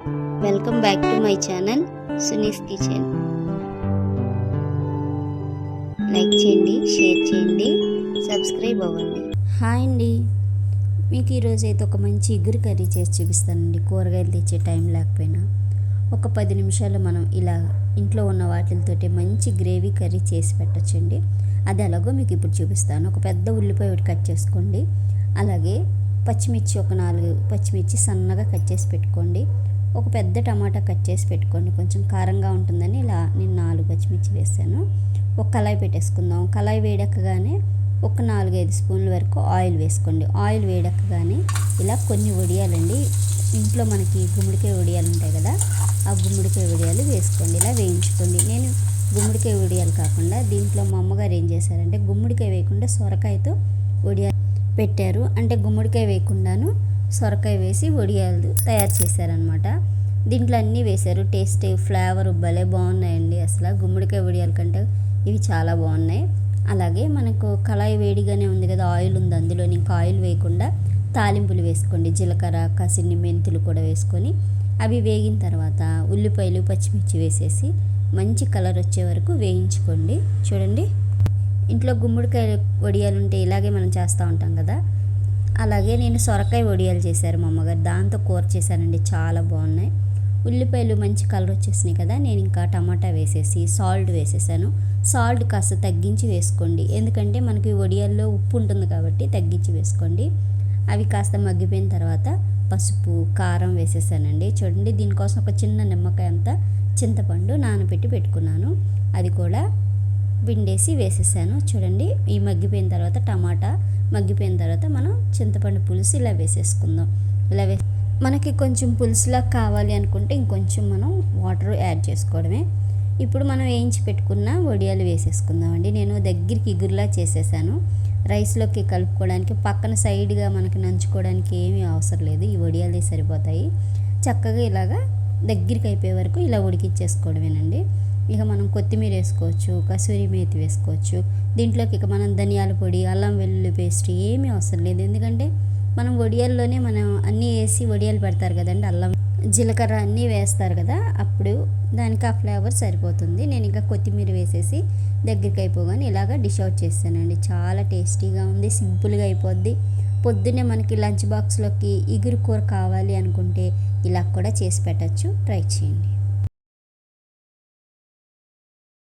Welcome back to my channel Suni's kitchen like చేయండి share చేయండి subscribe అవ్వండి. Hi అండి. మీకు ఈరోజు అయితే ఒక మంచి ఇగురు కర్రీ చేసి చూపిస్తానండి. కూరగాయలు తెచ్చే టైం లేకపోయినా. ఒక పది నిమిషాలు మనం ఇలా ఇంట్లో ఉన్న వాటితోటి మంచి గ్రేవీ కర్రీ చేసి పెట్టచ్చండి. అది ఎలాగో మీకు ఇప్పుడు చూపిస్తాను. ఒక పెద్ద ఉల్లిపాయ ఒకటి కట్ చేసుకోండి. అలాగే పచ్చిమిర్చి ఒక నాలుగు పచ్చిమిర్చి సన్నగా కట్ చేసి పెట్టుకోండి. ఒక పెద్ద టమాటా కట్ చేసి పెట్టుకోండి. కొంచెం కారంగా ఉంటుందని ఇలా నేను నాలుగు పచ్చిమిర్చి వేసాను. ఒక కళాయి పెట్టేసుకుందాం. కళాయి వేడెక్కగానే ఒక నాలుగైదు స్పూన్ల వరకు ఆయిల్ వేసుకోండి. ఆయిల్ వేడెక్కగానే ఇలా కొన్ని వడియాలండి. ఇంట్లో మనకి గుమ్మడికాయ వడియాలు ఉంటాయి కదా ఆ గుమ్మడికాయ వడియాలు వేసుకోండి. ఇలా వేయించుకోండి. నేను గుమ్మడికాయ వడియాలు కాకుండా దీంట్లో మా అమ్మగారు ఏం చేశారంటే గుమ్మడికాయ వేయకుండా సొరకాయతో వడియాలు పెట్టారు. అంటే గుమ్మడికాయ వేయకుండాను సొరకాయ వేసి వడియాలు తయారు చేశారనమాట దీంట్లో అన్నీ వేశారు. టేస్ట్ ఫ్లేవర్ భలే బాగున్నాయండి. అసలు గుమ్మడికాయ వడియాల కంటే ఇవి చాలా బాగున్నాయి. అలాగే మనకు కళాయి వేడిగానే ఉంది కదా ఆయిల్ ఉంది అందులో. ఇంకా ఆయిల్ వేయకుండా తాలింపులు వేసుకోండి. జీలకర్ర కసిన్ని మెంతులు కూడా వేసుకొని అవి వేగిన తర్వాత ఉల్లిపాయలు పచ్చిమిర్చి వేసేసి మంచి కలర్ వచ్చే వరకు వేయించుకోండి. చూడండి. ఇంట్లో గుమ్మడికాయ వడియాలు ఉంటే ఇలాగే మనం చేస్తూ ఉంటాం కదా. అలాగే నేను సొరకాయ వడియాలు చేశారు మా అమ్మగారు. దాంతో కూర చేశానండి. చాలా బాగున్నాయి. ఉల్లిపాయలు మంచి కలర్ వచ్చేసినాయి కదా నేను ఇంకా టమాటా వేసేసి సాల్ట్ వేసేసాను. సాల్ట్ కాస్త తగ్గించి వేసుకోండి. ఎందుకంటే మనకి వడియాల్లో ఉప్పు ఉంటుంది కాబట్టి తగ్గించి వేసుకోండి. అవి కాస్త మగ్గిపోయిన తర్వాత పసుపు కారం వేసేసానండి. చూడండి దీనికోసం ఒక చిన్న నిమ్మకాయ అంతా చింతపండు నానబెట్టి పెట్టుకున్నాను. అది కూడా పిండేసి వేసేసాను. చూడండి ఈ మగ్గిపోయిన తర్వాత టమాటా మగ్గిపోయిన తర్వాత మనం చింతపండు పులుసు ఇలా వేసేసుకుందాం. ఇలా వే మనకి కొంచెం పులుసులా కావాలి అనుకుంటే ఇంకొంచెం మనం వాటర్ యాడ్ చేసుకోవడమే. ఇప్పుడు మనం వేయించి పెట్టుకున్న వడియాలు వేసేసుకుందామండి. నేను దగ్గరికి ఇగురులా చేసేసాను. రైస్లోకి కలుపుకోవడానికి పక్కన సైడ్గా మనకి నంచుకోవడానికి ఏమీ అవసరం లేదు. ఈ వడియాలే సరిపోతాయి. చక్కగా ఇలాగా దగ్గరికి అయిపోయే వరకు ఇలా ఉడికిచ్చేసుకోవడమేనండి. ఇక మనం కొత్తిమీర వేసుకోవచ్చు కసూరి మేతి వేసుకోవచ్చు. దీంట్లోకి ఇక మనం ధనియాల పొడి అల్లం వెల్లుల్లి పేస్ట్ ఏమీ అవసరం లేదు. ఎందుకంటే మనం వడియాల్లోనే మనం అన్నీ వేసి వడియాలు పెడతారు కదండి అల్లం జీలకర్ర అన్నీ వేస్తారు కదా అప్పుడు దానికి ఆ ఫ్లేవర్ సరిపోతుంది. నేను ఇంకా కొత్తిమీర వేసేసి దగ్గరికి అయిపోగానే ఇలాగ డిష్ అవుట్ చేస్తానండి. చాలా టేస్టీగా ఉంది సింపుల్గా అయిపోద్ది. పొద్దున్నే మనకి లంచ్ బాక్స్లోకి ఇగురు కూర కావాలి అనుకుంటే ఇలా కూడా చేసి పెట్టచ్చు. ట్రై చేయండి.